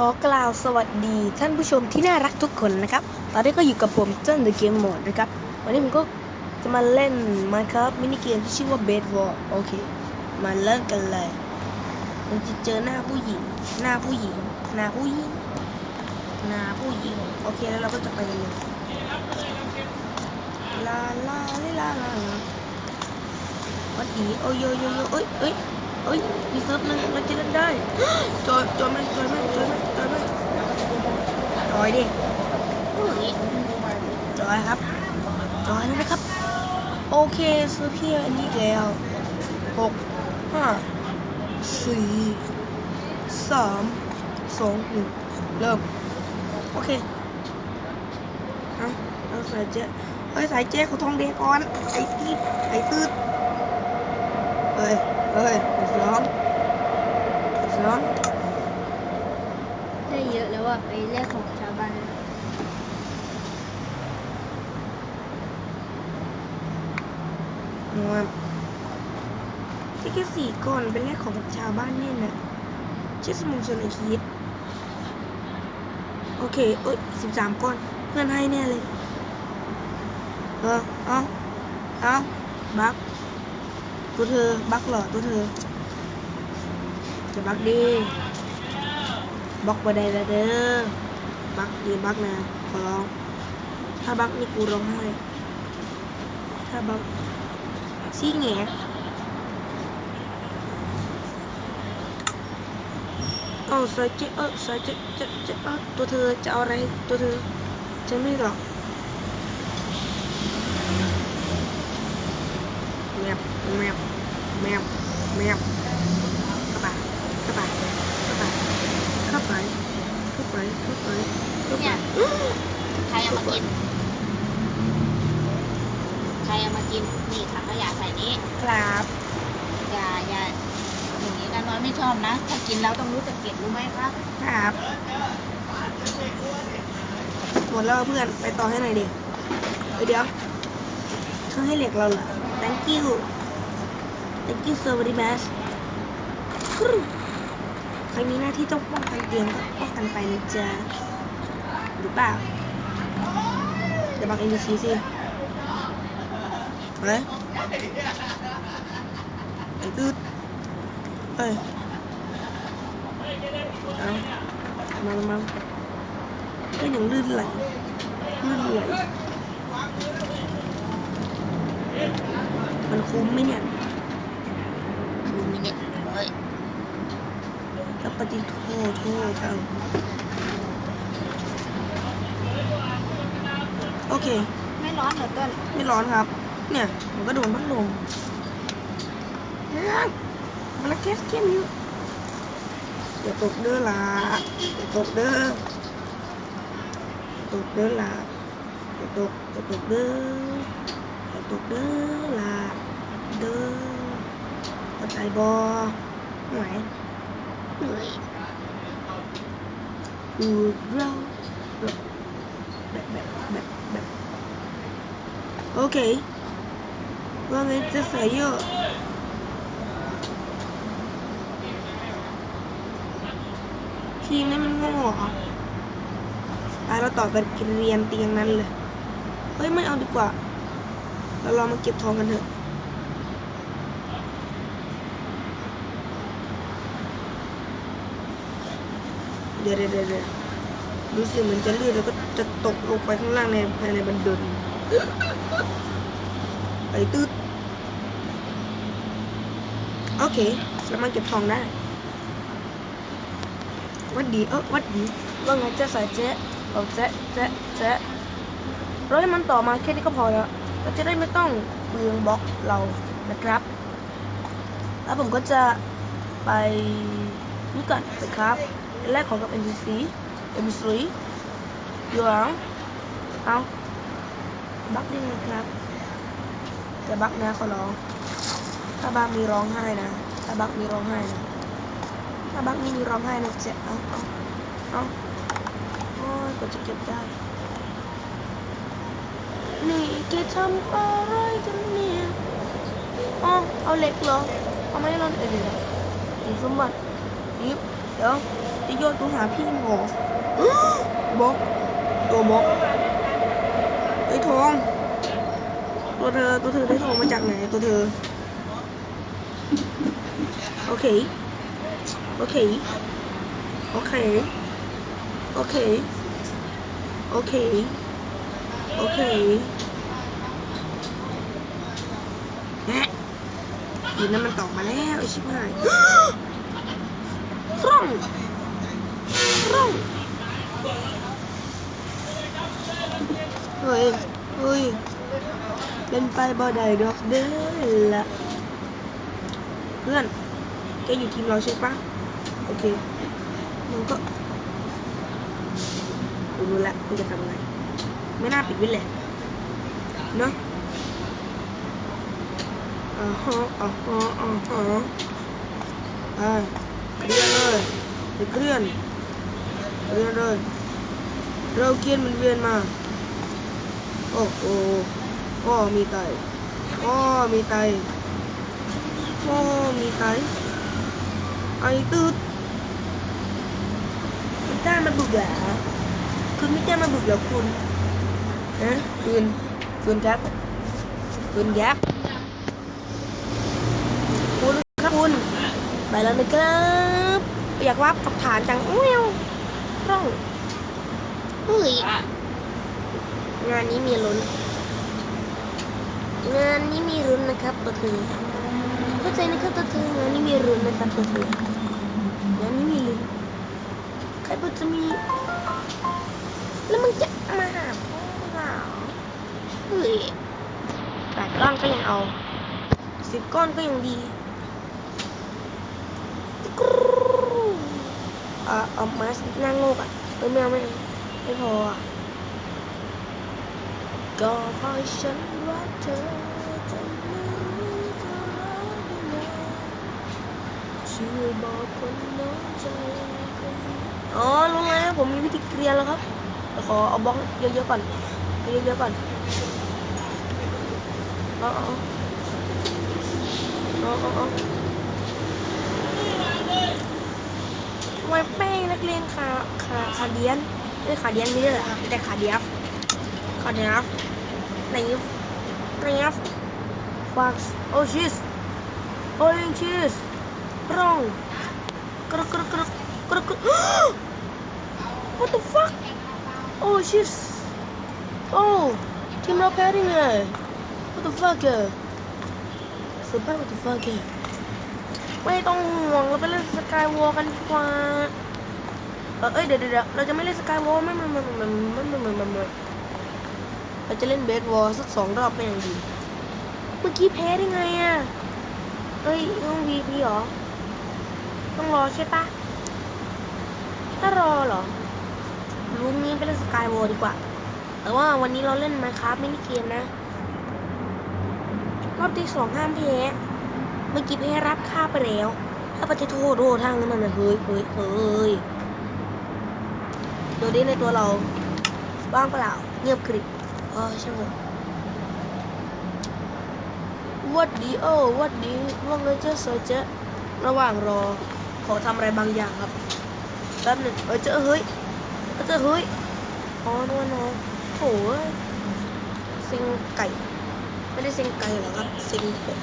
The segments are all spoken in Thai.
ขอกล่าวสวัสดีท่านผู้ชมที่น่ารักทุกคนนะครับ ตอนนี้ก็อยู่กับผมเจ้น The Game Mode นะครับ วันนี้ผมก็จะมาเล่น Minecraft มินิเกมที่ชื่อว่า Bed War โอเค มาเริ่มกันเลยมันจะเจอหน้าผู้หญิง หน้าผู้หญิง หน้าผู้หญิง หน้าผู้หญิง โอเค แล้วเราก็จะไปกันเลยลาลาลาลาลาลาวัดดีโอ้ยโยโยโยเอ้ยเอ้ย เอ้ย มีเซิร์ฟนึงเราจะเล่นได้จอยจอยไหมจอยไหมจอยไหมจอยไหมจอยดิจอยครับ จอยนะครับ โอเคซื้อเพียอันนี้แล้วหกห้าสี่สามสองหนึ่งเริ่ม โอเคเอาเอาสายเจ๊เฮ้ยสายเจ๊เขาทองเดก่อนไอ้ที่ไอ้ตืด เฮ้ยเฮ้ยไอ้สองไอ้สองได้เยอะแล้วอะไปแลกของชาวบ้านงวมที่แค่สี่ก้อนเป็นแรกของชาวบ้านเนี่ยนะเชื่อสมองชนไอคิดโอเคเอ้ยสิบสามก้อน เพื่อนให้แน่เลย เออ เอาเอาบัก ตัวเธอบักเหรอตัวเธอจะบักดีบล็อกบ่ได้แล้วเด้อบักดีบักนะขอร้องถ้า บักนี่กูร้องไห้ถ้าบักซี่แงเอาใส่เจ๊เออใส่เจ๊เจ๊เจ๊เออตัวเธอจะเอาอะไรตัวเธอฉันไม่หรอกแมบแมบแมบแมบเข้าไปเข้าไปเข้าไปเข้าไปเข้าไปเข้าไปเข้าไปใครเอามากิน ใครเอามากิน นี่ถังขยะใส่นี้ ครับอย่าอย่าอย่างนี้นะน้อยไม่ชอบนะ ถ้ากินแล้วต้องรู้จักเก็บรู้ไหมครับ ครับหมดแล้วเพื่อนไปต่อให้หน่อยดิเอ้ยเดี๋ยวเขาให้เหล็กเราเหรอ thank you thank you so very much กรึ๊บใครมีหน้าที่ต้องป้องกันเตียงก็ป้องกันไปนะจ๊ะหรือเปล่าเดี๋ยวบังเอ็นดีซีสิเฮ้ยไอ้ตืดเอ้ยเอามามามาก็ยังลื่นไหลลื่นไหล มันคุ้มไหมเนี่ยดูมินิเฮ้ยแล้วปฏิโทษโทษจังโอเค ไม่ร้อนเหรอต้นไม่ร้อนครับ เนี่ยมันก็โดนพัดลมมันละแค่เกี้ยนอยู่อย่าตกเด้อล่ะอย่าตกเด้อตกเด้อล่ะอย่าตกอย่าตกเด้ออย่า ตกเด้อล่ะเด้อเข้าใจบ่ไหวเฮ้ยดูเราแบบแบบแบบแบบโอเคว่าไงจะใส่เยอะทีมนี้มันง่เหรอไปเราต่อไปเรียนเตียงนั้นเลย เฮ้ย ไม่เอาดีกว่า เราลองมาเก็บทองกันเถอะเดี๋ยวเดี๋ยวเดี๋ยวเดี๋ยวรู้สึกเหมือนจะลื่นแล้วก็จะตกลงไปข้างล่างในภายในบันไดนไอ้ตืดโอเคสามารถเก็บทองได้วัดดีเออวัดดีว่าไงเจ๊สายเจ๊เอาเจ๊เจ๊เจ๊เราให้มันต่อมาแค่นี้ก็พอแล้ว เราจะได้ไม่ต้องเปลืองบล็อกเรานะครับ แล้วผมก็จะไปนี่ก่อนไปครับแรกของกับ NPC NPC อยู่หลังเอาบักได้ไงครับจะบักนะขอร้อง ถ้าบักมีร้องไห้นะ ถ้าบักมีร้องไห้นะถ้าบักมีร้องไห้นะจะเอาเอาเอาโอ้ยกว่าจะเก็บได้ นี่ แกทำอะไรกันเนี่ยอ๋อเอาเหล็กเหรอ เอาไม่ร้อนเออเดี๋ยวเดี๋ยสมบัติยิบเดี๋ยวจะโยนตัวหาพี่หมอบล็อกตัวบล็อกไอ้ทอง ตัวเธอ ตัวเธอได้ทองมาจากไหน ตัวเธอ โอเค โอเค โอเค โอเค โอเค โอเคแหะ ยินนั้นมันตอกมาแล้วไอชิบหายร่องร่องเฮ้ยเฮ้ยเป็นไปบ่ได้ดอกเด้อละเพื่อนแกอยู่ทีมเราใช่ปะโอเคมันก็กูรู้ละกูจะทำไงไม่น่าปิดวินแหละเนาะ อ่าฮะอ่าฮะอ่าฮะอ่าเคลื่อนเลยเดี๋ยวเคลื่อนเคลื่อนเลย เราเกียนมันเวียนมา โอ้โหพ่อมีไตพ่อมีไตพ่อมีไตไอตืดม่กล้ามาบุกเหรอคุณม่กล้ามาบุกเหรอคุณฮะคืนคืนครับคืนครับคุณครับคุณไป แล้วนะครับอยากวับกับฐานจังเอ้ยร่องเฮ้ยงานนี้มีลุ้น งานนี้มีรุนนะครับตัวเธอเข้าใจนะครับตัวเธองานนี้มีรุนนะครับตัวเธองานนี้มีลุ้นใครบอกจะมี แล้วมึงจะมาหาพ่อเหรอเฮ้ยแปดก้อนก็ยังเอาสิบก้อนก็ยังดีกรู อ่าเอามาสหน้าโงกอะเอ้ยไม่เอาไม่เอาไม่พออะก็เพราะฉันรักเธอจนไม่รู้จะรักยังช่วยบอกคนน้อยใจคนอ๋อรู้แล้วผมมีวิธีเคลียร์แล้วครับแต่ขอเอาบล็อกเยอะๆก่อนเยอะๆก่อนเอาเอาเอาเอาเอา มวยแป้งนักเรียนขาขาขาเดียนเอ้ยขาเดียนนี่ไหรอแต่ขาเดียฟขาเดียฟไหนเรียฟฟัคส์โอชิสโอเลนชิสร่องกระกระกระกระกระ What the fuck Oh shit Oh ทีมเราแพ้ได้ไง What the fuck สุดยอด What the fuck ไม่ต้องห่วงเราไปเล่นสกายวอลกันดีกว่าเออเอ้ยเดี๋ยวเดี๋ยวเราจะไม่เล่นสกายวอลไม่ไม่ไม่ไม่ไม่ไม่ไม่ไม่เราจะเล่นเบสบอลสักสองรอบก็ยังดี เมื่อกี้แพ้ได้ไงอะเอ้ยต้องวีพีหรอ ต้องรอใช่ปะถ้ารอเหรอรู้งี้ไปเล่นสกายวอลดีกว่า แต่ว่าวันนี้เราเล่นไมค์ค r a f t มินิเกมนะ รอบที่สองห้ามแพ้ มื่อกี้แพ้รับค่าไปแล้วถ้าปฏิโทษโทษทางนั้นน่ะเฮ้ยเฮ้ยเฮ้ยดูดิในตัวเราบ้างเปล่าเงียบกริบเออช่างเถอะวัดดีเอวัดดีว่าไงเจ้าสวยเจ๊ระหว่างรอ ขอทำอะไรบางอย่างครับแป๊บหนึ่งเออเจ้าเฮ้ยเออเจ้าเฮ้ยอ๋อนวลน้องโถเอ้ยซิงไก่ ไม่ได้ซิงไก่หรอกครับซิงเป็ด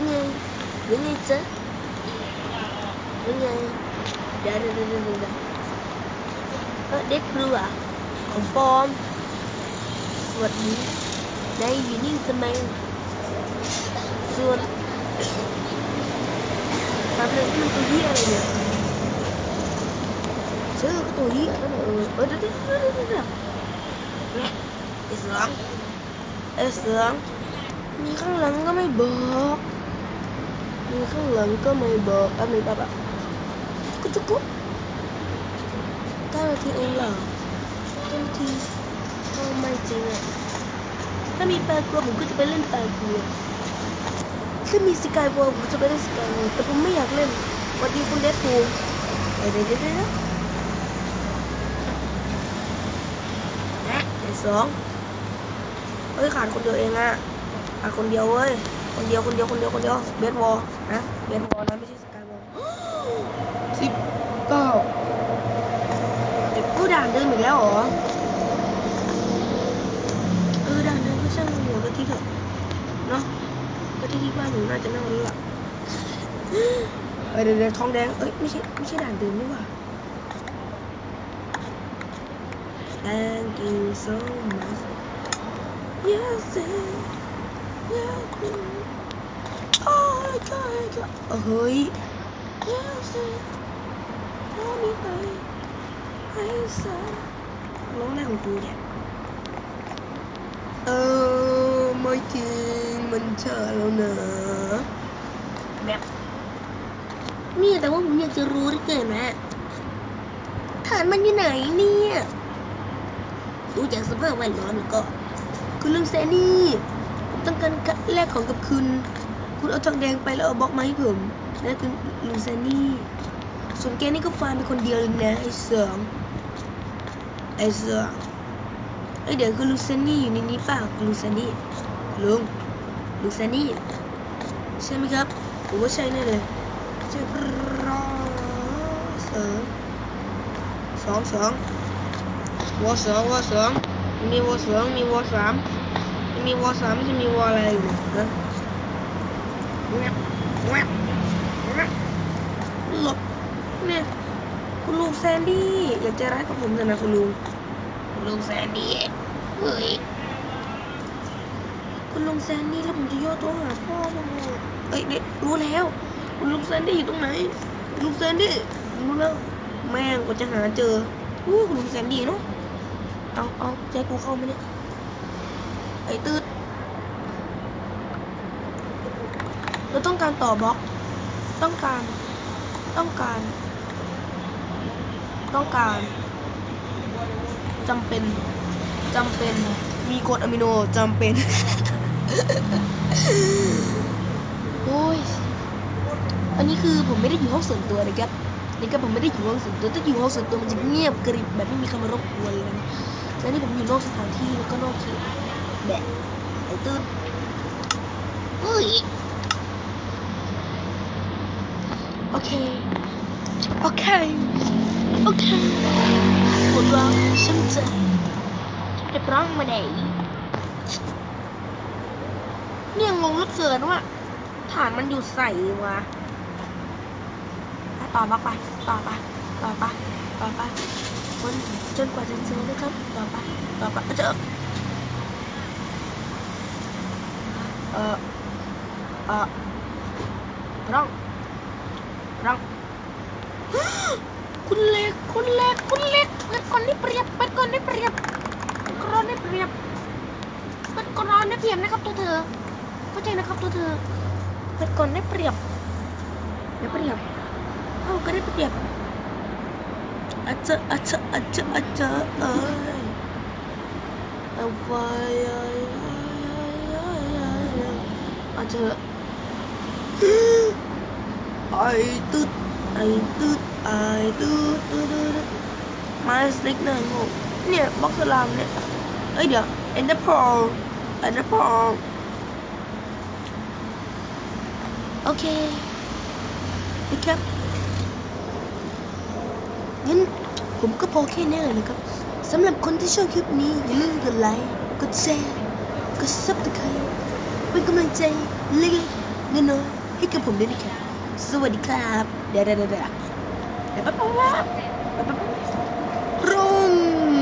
bunyi. Bunyi ce? Bunyi. Dari dari dari oh dia keluar. Confirm. Buat ini. Dari ini semai sun sampai itu dia ya saya tuh dia kan oh udah udah udah udah Islam Islam ini kan langgam kan bok มสวัสดีนายอยู่นี่ทำไมส่วนตามเลยมันตัวเหี้ยอะไรเนี่ยชื่อก็เล่นแหละเออเออเดี๋ยวเดี๋ยวเดี๋ยวเดี๋ยวเดี๋ยวเนี่ยไอ้เสืองไอ้เสืองมีข้างหลังก็ไม่บอกมีข้างหลังก็ไม่บอกแป๊บนึงแป๊บอะกุ๊กกุ๊กเก้านาทีเองเหรอเก้านาทีโอ้ไม่จริงอะถ้ามีแปลกลัวผมก็จะไปเล่นแปลกลัวถ้ามีสกายวอลผมจะไปเล่นสกายวอลแต่ผมไม่อยากเล่นวัสดีคุณเดดพูเดี๋ยวเดี๋ยวเดี๋ยวเดี๋ยวนะสองเฮ้ยขาดคนเดียวเองอะขาดคนเดียวเว้ยคนเดียวคนเดียวคนเดียวคนเดียวเบสบอล นะเบียนวอลนะไม่ใช่สกายวอลสิบเก้าเด็กผู้ด่านเดิมอีกแล้วเหรอ เออด่านเดิมก็ช่างหัวกะทิเถอะเนาะกะทิที่บ้านหนูน่าจะเน่าแล้วล่ะเออเดี๋ยวเดี๋ยวทองแดง เอ้ยไม่ใช่ไม่ใช่ด่านเดิมนี่ว่า Thank you so much Yes Yes เฮ้ย Yes ร้องนี้ไปให้สาร้องอะไรของกูเนี่ย เออไม่จริงมันช้าแล้วนะแบบเนี่ยแต่ว่าผมอยากจะรู้เหลือเกินนะฐานมันอยู่ไหนเนี่ยดูจากสภาพแวดล้อมแล้วก็ คุณลุงแซนนี่ ผมต้องการแลกของกับคุณ คุณเอาทองแดงไปแล้วเอาบล็อกมาให้ผมนะคุณลุงแซนนี่ส่วนแกนี่ก็ฟาร์มเป็นคนเดียวเลยนะไอ้เสืองไอ้เสืองไอยเดี๋ยวคุณลุงแซนนี่อยู่ในนี้เปล่าลุงแซนนี่ลุงลุงแซนนี่ใช่ไหมครับผมว่าใช่แน่เลยใช่ครับเสืองสองสองวอสองวอสองมีวอสองมีวอสามมีวอสามไม่ใช่มีวออะไรอยู่นะแวบแวบแวบ หลบเนี่ยคุณลุงแซนดี้อยากจะร้ายกับผมจังนะคุณลุงคุณลุงแซนดี้เฮ้ยคุณลุงแซนดี้แล้วผมจะย่อตัวหาพ่อผมเอ้ยเด็กรู้แล้ว คุณลุงแซนดี้อยู่ตรงไหนคุณลุงแซนดี้รู้แล้วแม่งกว่าจะหาเจออู้คุณลุงแซนดี้เนาะเอาเอาใจกูเข้ามาเนี่ยไอ้ตืด เราต้องการต่อบล็อก ต้องการ ต้องการ ต้องการจำเป็นจำเป็น มีกรดอะมิโนจำเป็น โอ้ย อันนี้คือผมไม่ได้อยู่ห้องส่วนตัวนะครับนี่ก็ผมไม่ได้อยู่ห้องส่วนตัวถ้าอยู่ห้องส่วนตัวมันจะเงียบกริบแบบไม่มีใครมารบกวนเลยนะและนี่ผมอยู่นอกสถานที่แล้วก็นอกเขตแบบไอ้ตื้นเฮ้ย โอเค โอเค โอเคปวดร้าวช้ำใจเรียบร้องมาไหนเนี่ยงงลือเกินว่าฐานมันอยู่ใส่วะอะต่อมาไป ต่อไป ต่อไป ต่อไปจนจนกว่าจะเจอนะครับ ต่อไป ต่อไปเจอเออเออร้อง คุณเล็ กคุณเล็กคุณเล็กเป็นคนที่เปรียบเป็นคนที่เปรียบเป็นคนที่เปรียบเป็นคนที่เปรียบนะครับตัวเธอเข้าใจนะครับตัวเธอเป็นคนได้เปรียบได้เปรียบเอาก็ได้เปรียบอาจจะอาจจะอาจจะอาจจะเอ้ยเอาไฟอาจจะไอ้ตึ๊ด ไอ้ตึ๊ดไอ้ตึ๊ดตึ๊ดตึ๊ดมาสติกหนึ่งหกเนี่ยบ็อกสลามเนี่ยเอ้ยเดี๋ยวเอ็นเดอร์พอลเอ็นเดอร์พอลโอเคนะครับงั้นผมก็พอแค่นี้เลยนะครับสำหรับคนที่ชอบคลิปนี้ อย่าลืมกดไลค์กดแชร์กดซับสไครต์เป็นกำลังใจเล็กๆน้อยๆให้กับผมด้วยนะครับสวัสดีครับ dadah dadah dadah dadah dadah dadah